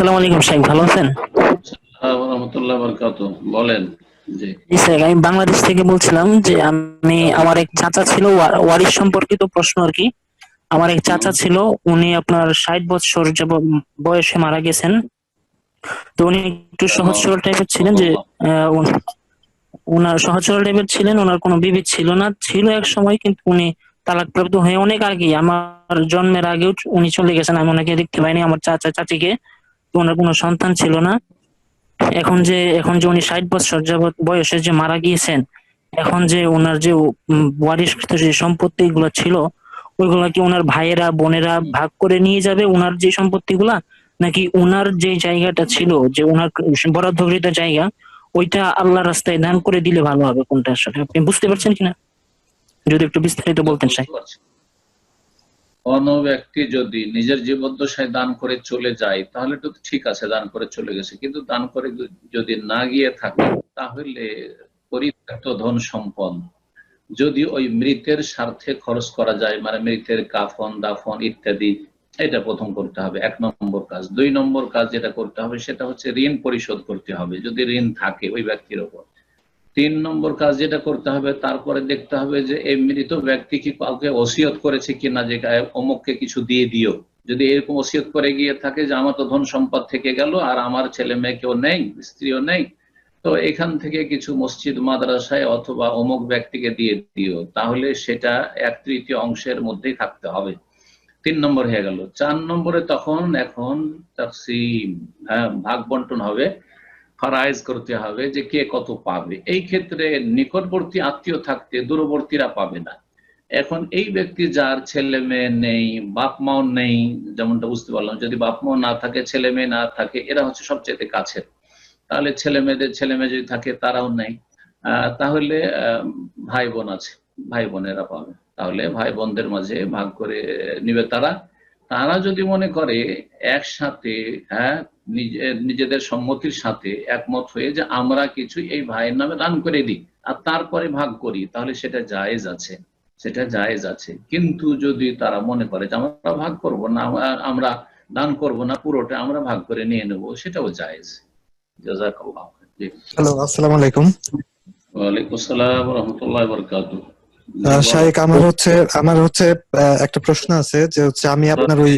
আসসালামু আলাইকুম সাহেব ভালো আছেন? রহমতুল্লাহ বরকাত। বলেন জি। জি স্যার আমি বাংলাদেশ থেকে বলছিলাম যে আমি আমার এক চাচা ছিল ওয়া- ওয়ারিশ সম্পর্কিত প্রশ্ন আর কি। আমার এক চাচা ছিল উনি আপনার ষাট বছর বয়সে মারা গেছেন। তো উনি একটু সহজ সরল টাইপের ছিলেন যে ওনার সহজ সরল টাইপের ছিলেন ওনার কোনো বিবি ছিল না। ছিল এক সময় কিন্তু উনি তালাকপ্রাপ্ত হয়ে অনেক আগে আমার জন্মের আগেও উনি চলে গেছেন আমি ওনাকে দেখতে পাইনি আমার চাচা চাচিকে। ওনার কোনো সন্তান ছিল না। এখন যে এখন যে উনি ষাট বছর যাবৎ বয়সে যে মারা গিয়েছেন এখন যে ওনার যে উম, ওয়ারিশকৃত যে সম্পত্তি গুলো ছিল ওইগুলা কি ওনার ভাইয়েরা বোনেরা ভাগ করে নিয়ে যাবে ওনার যে সম্পত্তি গুলা নাকি ওনার যে জায়গাটা ছিল যে ওনার বরাদ্দকৃত জায়গা ওইটা আল্লাহ রাস্তায় দান করে দিলে ভালো হবে কোনটা আসলে? আপনি বুঝতে পারছেন কিনা? যদি একটু বিস্তারিত বলতেন পারছি। কোনো ব্যক্তি যদি নিজের জীবদ্দশায় দান করে চলে যায়, তাহলে তো ঠিক আছে, দান করে চলে গেছে। কিন্তু দান করে যদি না গিয়ে থাকে, তাহলে পরিত্যক্ত ধন সম্পদ। যদি ওই মৃতের স্বার্থে খরচ করা যায় মানে মৃতের কাফন, দাফন ইত্যাদি, এটা প্রথম করতে হবে, এক নম্বর কাজ। দুই নম্বর কাজ যেটা করতে হবে, সেটা হচ্ছে ঋণ পরিশোধ করতে হবে। যদি ঋণ থাকে ওই ব্যক্তির ওপর। তিন নম্বর কাজ যেটা করতে হবে, তারপরে দেখতে হবে যে এই মৃত ব্যক্তি কি কাউকে ওসিয়ত করেছে কিনা, যে অমুককে কিছু দিয়ে দিও। যদি এরকম ওসিয়ত করে গিয়ে থাকে যে আমার তো ধন সম্পদ থেকে গেল, আর আমার ছেলে মেয়ে কেউ নেই, স্ত্রীও নেই, তো এখান থেকে কিছু মসজিদ, মাদ্রাসায় অথবা অমুক ব্যক্তিকে দিয়ে দিও, তাহলে সেটা এক তৃতীয় অংশের মধ্যেই থাকতে হবে। তিন নম্বর হয়ে গেল। চার নম্বরে তখন, এখন তাকসিম হ্যাঁ ভাগ বন্টন হবে। ফারাইজ করতে হবে যে কে কত পাবে। এই ক্ষেত্রে নিকটবর্তী আত্মীয় থাকতে দূরবর্তীরা পাবে না। এখন এই ব্যক্তি যার ছেলে মেয়ে নেই, বাপ মাও নেই, যেমনটা বুঝতে পারলাম, যদি বাপ মাও না থাকে, ছেলে মেয়ে না থাকে, এরা হচ্ছে সবচেয়ে কাছের। তাহলে ছেলে মেয়েদের, ছেলে মেয়ে যদি থাকে, তারাও নেই। তাহলে ভাই বোন আছে ভাই বোনেরা পাবে। তাহলে ভাই বোনদের মাঝে ভাগ করে নিবে তারা। তারা যদি মনে করে একসাথে হ্যাঁ নিজেদের সম্মতির সাথে একমত হয়ে যে আমরা কিছু এই ভাইয়ের নামে দান করে দিই আর তারপরে ভাগ করি তাহলে সেটা জায়েজ আছে সেটা জায়েজ আছে। কিন্তু যদি তারা মনে করে যে আমরা ভাগ করব না আমরা দান করব না পুরোটা আমরা ভাগ করে নিয়ে নেব সেটাও জায়েজ। জাজাকাল্লাহ হ্যালো আসসালামু আলাইকুম। ওয়ালাইকুম আসসালাম রহমতুল্লাহ শাহেক আমার হচ্ছে আমার হচ্ছে একটা প্রশ্ন আছে যে হচ্ছে আমি আপনার ওই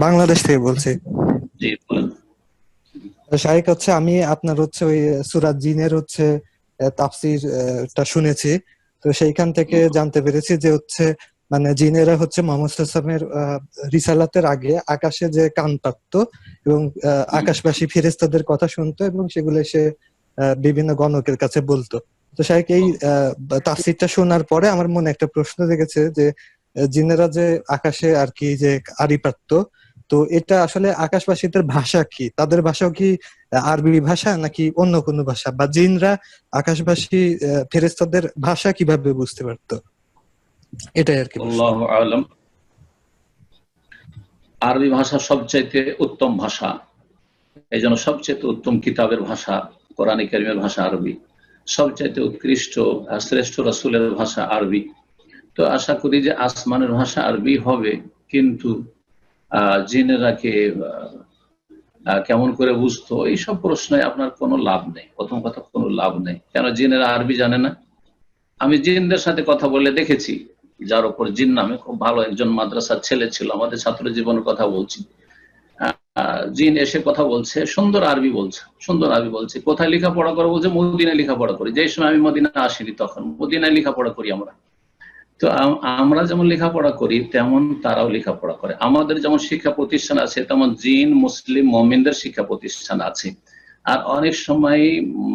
বাংলাদেশ থেকে বলছি। শাহেক হচ্ছে আমি আপনার হচ্ছে ওই সুরাত জিনের হচ্ছে আহ, তাফসির আহ, টা শুনেছি। তো সেইখান থেকে জানতে পেরেছি যে হচ্ছে মানে জিনেরা হচ্ছে মোহাম্মদ সাল্লামের রিসালাতের আগে আকাশে যে কান পাততো এবং আকাশবাসী ফেরেস্তাদের কথা শুনতো এবং সেগুলো সে বিভিন্ন গণকের কাছে বলতো। তো শাহেক এই আহ, তাফসিরটা শোনার পরে আমার মনে একটা প্রশ্ন জেগেছে যে জিনেরা যে আকাশে আর কি যে আড়ি পাততো তো এটা আসলে আকাশবাসীদের ভাষা কি? তাদের ভাষাও কি আরবি ভাষা নাকি অন্য কোনো ভাষা? বা জিনরা আকাশবাসী আহ, ফেরেশতাদের ভাষা কীভাবে বুঝতে পারতো? এটাই আর কি আলম। আরবি ভাষা সবচাইতে উত্তম ভাষা। এই জন্য সবচেয়ে উত্তম কিতাবের ভাষা কোরআন কারিমের ভাষা আরবি। সবচাইতে উৎকৃষ্ট আর শ্রেষ্ঠ রসুলের ভাষা আরবি। তো আশা করি যে আসমানের ভাষা আরবি হবে কিন্তু আহ, আহ, কেমন করে বুঝতো এইসব প্রশ্নে আপনার কোনো লাভ নেই। প্রথম কথা কোনো লাভ নেই। কেন জিনেরা আরবি জানে না? আমি জিনদের সাথে কথা বলে দেখেছি যার উপর জিন নামে খুব ভালো একজন মাদ্রাসার ছেলে ছিল আমাদের ছাত্র জীবনের কথা বলছি। জিন এসে কথা বলছে সুন্দর আরবি বলছে সুন্দর আরবি বলছে। কোথায় লেখাপড়া করে? বলছে মদিনায় লেখাপড়া করি। যে সময় আমি মদিনা আসিনি তখন মদিনায় লেখাপড়া করি আমরা। তো আমরা যেমন লেখাপড়া করি, তেমন তারাও লেখাপড়া করে। আমাদের যেমন শিক্ষা প্রতিষ্ঠান আছে, তেমন জিন, মুসলিম, মমিনদের শিক্ষা প্রতিষ্ঠান আছে। আর অনেক সময়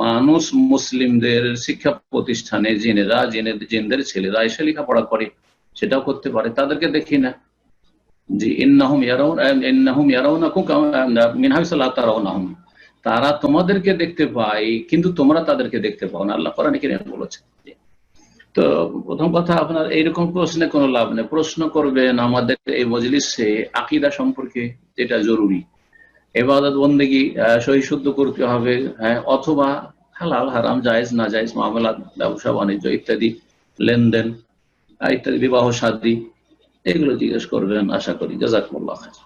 মানুষ মুসলিমদের শিক্ষা প্রতিষ্ঠানে জিনেরা, জিনের, জিনদের ছেলেরা এসে লেখাপড়া করে, সেটাও করতে পারে। তাদেরকে দেখি না। জি, ইন্নাহুম ইয়ারাউন ইন্নাহুম ইয়ারাউনাকুম কামা মিন হাইসু লা তারাউনাহুম। তারা তোমাদেরকে দেখতে পায়, কিন্তু তোমরা তাদেরকে দেখতে পাও না। আল্লাহ কোরআনে কিনে বলেছে। তো প্রথম কথা, আপনার এইরকম প্রশ্নে কোনো লাভ নেই। প্রশ্ন করবেন আমাদের এই মজলিসে আকিদা সম্পর্কে যেটা জরুরি। এবাদত বন্দেগি সহি শুদ্ধ করতে হবে হ্যাঁ অথবা হালাল, হারাম, জায়েজ, না জায়েজ, মামলা, ব্যবসা, বাণিজ্য ইত্যাদি, লেনদেন ইত্যাদি, বিবাহ শাদী এগুলো জিজ্ঞেস করবেন, আশা করি। জাজাকুমুল্লাহ খাইর।